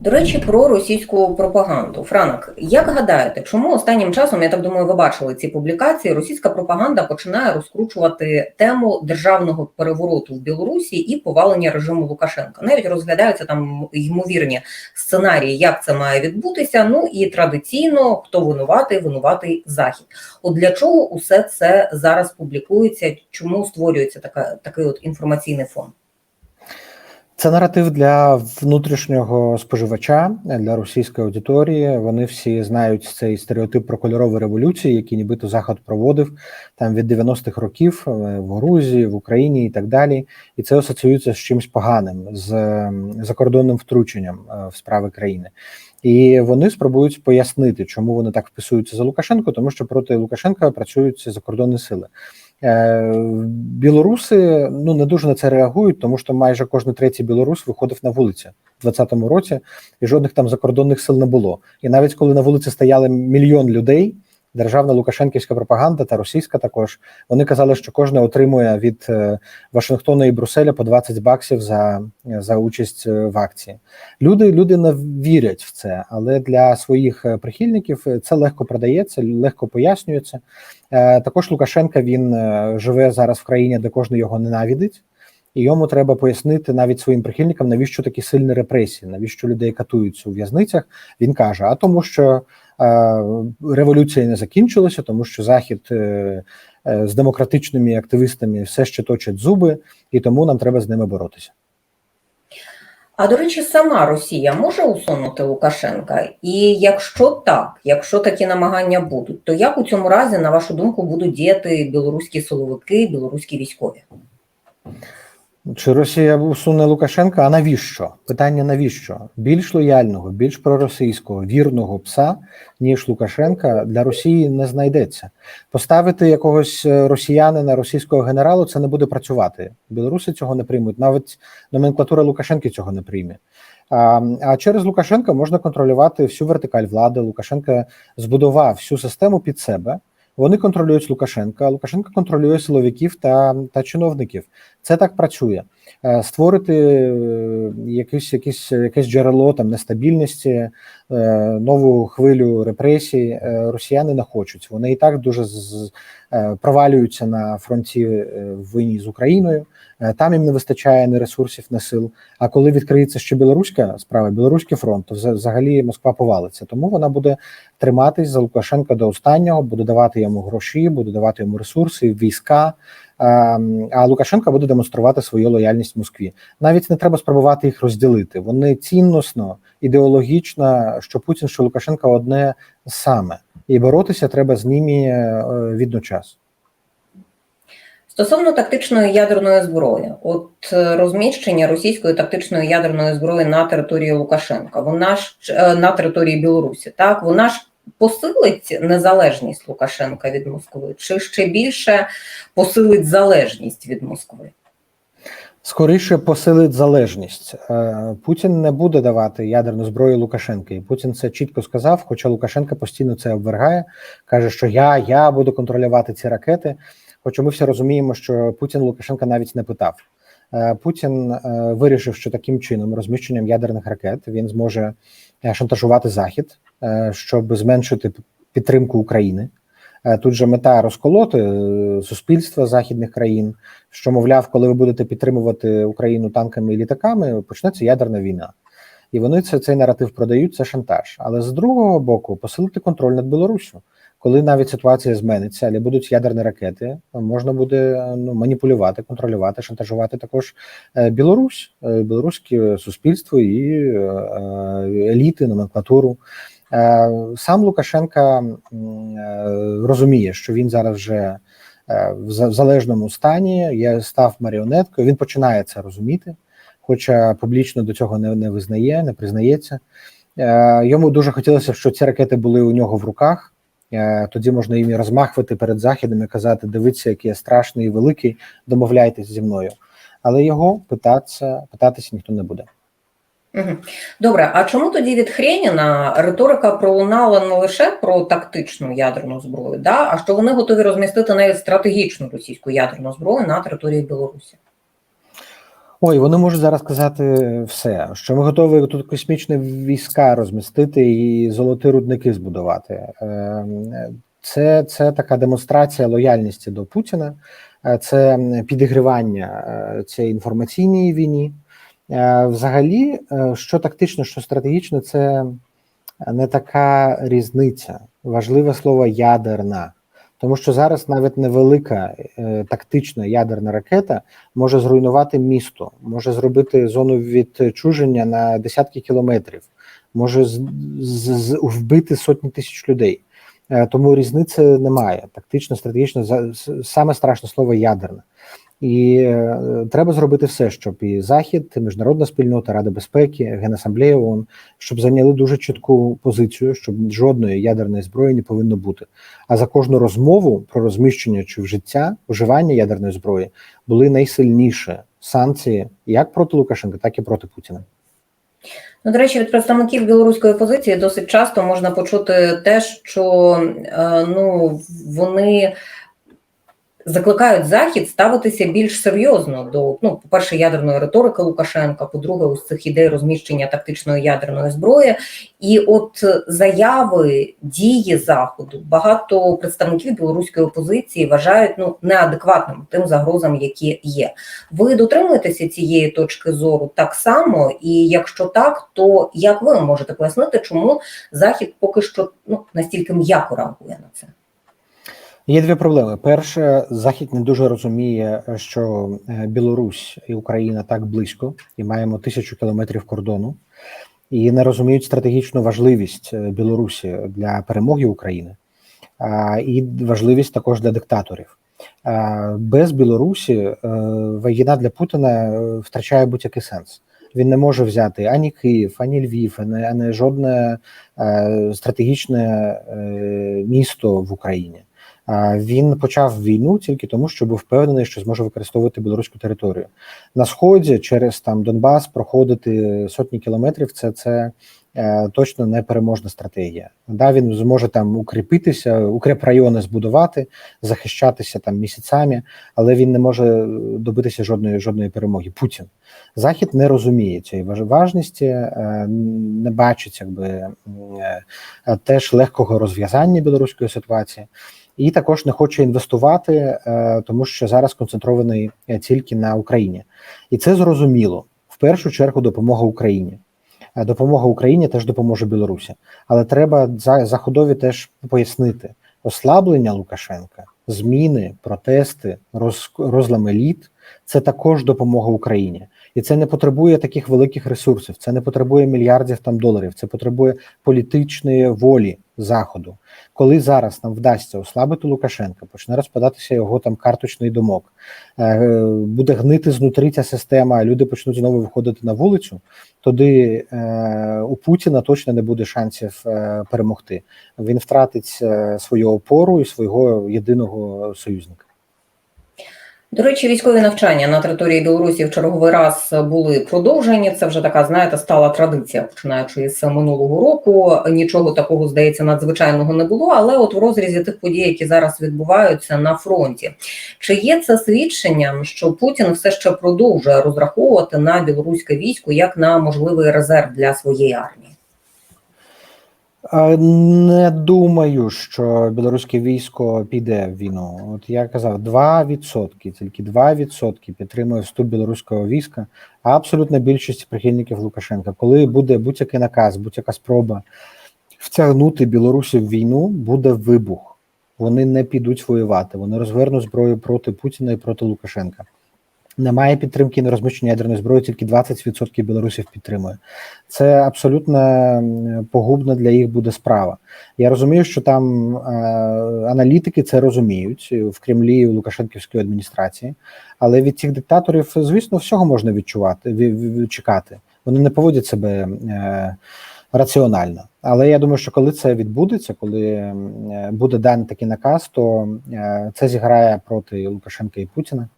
До речі, про російську пропаганду. Франк, як гадаєте, чому останнім часом, я так думаю, ви бачили ці публікації, російська пропаганда починає розкручувати тему державного перевороту в Білорусі і повалення режиму Лукашенка? Навіть розглядаються там ймовірні сценарії, як це має відбутися. Ну і традиційно хто винуватий, винуватий захід. От для чого усе це зараз публікується? Чому створюється така такий от інформаційний фон? Це наратив для внутрішнього споживача для російської аудиторії. Вони всі знають цей стереотип про кольорову революцію, який нібито заход проводив там від 90-х років е, в Грузії, в Україні і так далі. І це асоціюється з чимось поганим, з закордонним втрученням е, в справи країни. І вони спробують пояснити, чому вони так вписуються за Лукашенко, тому що проти Лукашенка працюють закордонні сили. Е, білоруси ну не дуже на це реагують, тому що майже кожен третій білорус виходив на вулиці в 2020 році, і жодних там закордонних сил не було. І навіть коли на вулиці стояли мільйон людей, державна Лукашенківська пропаганда та російська також вони казали, що кожен отримує від е, Вашингтона і Брюсселя по 20 баксів за за участь е, в акції. Люди люди не вірять в це, але для своїх прихильників це легко продається, легко пояснюється. Е, також Лукашенка він живе зараз в країні, де кожен його ненавидить. І йому треба пояснити навіть своїм прихильникам, навіщо такі сильні репресії, навіщо людей катуються у в'язницях. Він каже: а тому, що революція не закінчилася, тому що захід е, е, з демократичними активістами все ще точать зуби, і тому нам треба з ними боротися. А до речі, сама Росія може усунути Лукашенка? І якщо так, якщо такі намагання будуть, то як у цьому разі, на вашу думку, будуть діяти білоруські силовики, білоруські військові? Чи Росія усуне Лукашенка? А навіщо? Питання навіщо? Більш лояльного, більш проросійського, вірного пса, ніж Лукашенка, для Росії не знайдеться. Поставити якогось е, росіянина, російського генералу це не буде працювати. Білоруси цього не приймуть. Навіть номенклатура Лукашенки цього не прийме. А а через Лукашенка можна контролювати всю вертикаль влади. Лукашенка збудував всю систему під себе. Вони контролюють Лукашенка. а Лукашенко контролює силовиків та та чиновників. Це так працює. Е, створити е, якесь якесь, якесь джерело там нестабільності, е, нову хвилю репресій. Росіяни не хочуть. Вони і так дуже провалюються на фронті в війні з Україною. Там їм не вистачає ні ресурсів, ні сил. А коли відкриється ще білоруська справа, білоруський фронт, то взагалі Москва повалиться. Тому вона буде триматись за Лукашенка до останнього, буде давати йому гроші, буде давати йому ресурси, війська. А Лукашенко буде демонструвати свою лояльність Москві. Навіть не треба спробувати їх розділити. Вони цінносно, ідеологічно, що Путін, що Лукашенко одне саме, і боротися треба з ними е, відночас. Стосовно тактичної ядерної зброї, от е, розміщення російської тактичної ядерної зброї на території Лукашенка, вона ж е, на території Білорусі, так вона ж посилить незалежність Лукашенка від Москви, чи ще більше посилить залежність від Москви? Скоріше посилить залежність. Е, Путін не буде давати ядерну зброю Лукашенка, і Путін це чітко сказав. Хоча Лукашенка постійно це обвергає, каже, що я, я буду контролювати ці ракети. Хоча ми всі розуміємо, що Путін Лукашенка навіть не питав. Е, Путін е, вирішив, що таким чином, розміщенням ядерних ракет, він зможе шантажувати Захід, щоб зменшити підтримку України. Тут же мета розколоти суспільства західних країн, що мовляв, коли ви будете підтримувати Україну танками і літаками, почнеться ядерна війна, і вони це цей наратив продають. Це шантаж. Але з другого боку, посилити контроль над Білоруссю коли навіть ситуація змениться, але будуть ядерні ракети, можна буде ну маніпулювати, контролювати, шантажувати також е, Білорусь, е, білоруське суспільство і е, еліти, номенклатуру. Сам Лукашенка розуміє, що він зараз вже в залежному стані, є став маріонеткою. Він починає це розуміти, хоча публічно до цього не, не визнає, не признається. Йому дуже хотілося, щоб ці ракети були у нього в руках. Е, тоді можна їм розмахувати перед західом і казати: дивіться, який я страшний і великий, домовляйтесь зі мною. Але його питатися, питатися ніхто не буде. Добре, а чому тоді від Хреніна риторика пролунала не лише про тактичну ядерну зброю, да, а що вони готові розмістити навіть стратегічну російську ядерну зброю на території Білорусі? Ой, вони можуть зараз сказати все, що ми готові тут космічні війська розмістити і золоті рудники збудувати. Ем, Це, це така демонстрація лояльності до Путіна, е, це підігрівання е, цієї інформаційній війні. Е, Взагалі, що тактично, що стратегічно, це не така різниця. Важливе слово ядерна. Тому що зараз навіть невелика е, тактична ядерна ракета може зруйнувати місто, може зробити зону відчуження на десятки кілометрів, може з, з, з- вбити сотні тисяч людей. Е, Тому різниці немає. Тактично, стратегічно саме страшне слово ядерна. І е, треба зробити все, щоб і Захід, і міжнародна спільнота, Рада безпеки, Генасамблея ООН, щоб зайняли дуже чітку позицію, щоб жодної ядерної зброї не повинно бути. А за кожну розмову про розміщення чи вжиття вживання ядерної зброї були найсильніші санкції як проти Лукашенка, так і проти Путіна. Ну, до речі, від представників білоруської опозиції досить часто можна почути те, що е, ну вони закликають захід ставитися більш серйозно до ну, по-перше, ядерної риторики Лукашенка, по-друге, ось цих ідей розміщення тактичної ядерної зброї. І от заяви дії заходу багато представників білоруської опозиції вважають ну неадекватним тим загрозам, які є. Ви дотримуєтеся цієї точки зору так само, і якщо так, то як ви можете пояснити, чому захід поки що ну настільки м'яко реагує на це? Є дві проблеми. Перше, Захід не дуже розуміє, що е, Білорусь і Україна так близько, і маємо тисячу кілометрів кордону, і не розуміють стратегічну важливість е, Білорусі для перемоги України, а, і важливість також для диктаторів. Без Білорусі е, війна для Путіна втрачає будь-який сенс. Він не може взяти ані Київ, ані Львів, ані, жодне стратегічне місто в Україні. Він почав війну тільки тому, що був впевнений, що зможе використовувати білоруську територію на сході через там Донбас проходити сотні кілометрів. Це це е, точно не переможна стратегія. Да, він зможе там укріпитися, укрепрайони збудувати, захищатися там місяцями, але він не може добитися жодної жодної перемоги. Путін захід не розуміє цієї важ- важності, е, не бачить якби е, теж легкого розв'язання білоруської ситуації і також не хоче інвестувати, е, тому що зараз концентрований е, тільки на Україні, і це зрозуміло. В першу чергу допомога Україні. Е, Допомога Україні теж допоможе Білорусі, але треба за заходові теж пояснити ослаблення Лукашенка, зміни, протести, роз, розлам еліт це також допомога Україні, і це не потребує таких великих ресурсів. Це не потребує мільярдів там доларів. Це потребує політичної волі заходу. Коли зараз нам вдасться ослабити Лукашенка, почне розпадатися його там карточний домок, е, буде гнити знутри ця система, люди почнуть знову виходити на вулицю. Тоді е, у Путіна точно не буде шансів е, перемогти. Він втратить е, свою опору і свого єдиного союзника. До речі, військові навчання на території Білорусі в черговий раз були продовжені. Це вже така, знаєте, стала традиція, починаючи з минулого року. Нічого такого здається надзвичайного не було. Але от в розрізі тих подій, які зараз відбуваються на фронті, чи є це свідченням, що Путін все ще продовжує розраховувати на білоруське військо як на можливий резерв для своєї армії? Не думаю, що білоруське військо піде в війну. От я казав, 2%, тільки 2% підтримує вступ білоруського війська, а абсолютна більшість прихильників Лукашенка. Коли буде будь-який наказ, будь-яка спроба втягнути Білорусі в війну, буде вибух. Вони не підуть воювати. Вони розвернуть зброю проти Путіна і проти Лукашенка. Немає підтримки на розміщення ядерної зброї, тільки 20% білорусів підтримує. Це абсолютно погубна для їх буде справа. Я розумію, що там е, аналітики це розуміють в Кремлі і в Лукашенківській адміністрації, але від цих диктаторів, звісно, всього можна відчувати ві- ві- чекати. Вони не поводять себе е, раціонально. Але я думаю, що коли це відбудеться, коли буде даний такий наказ, то е, це зіграє проти Лукашенка і Путіна.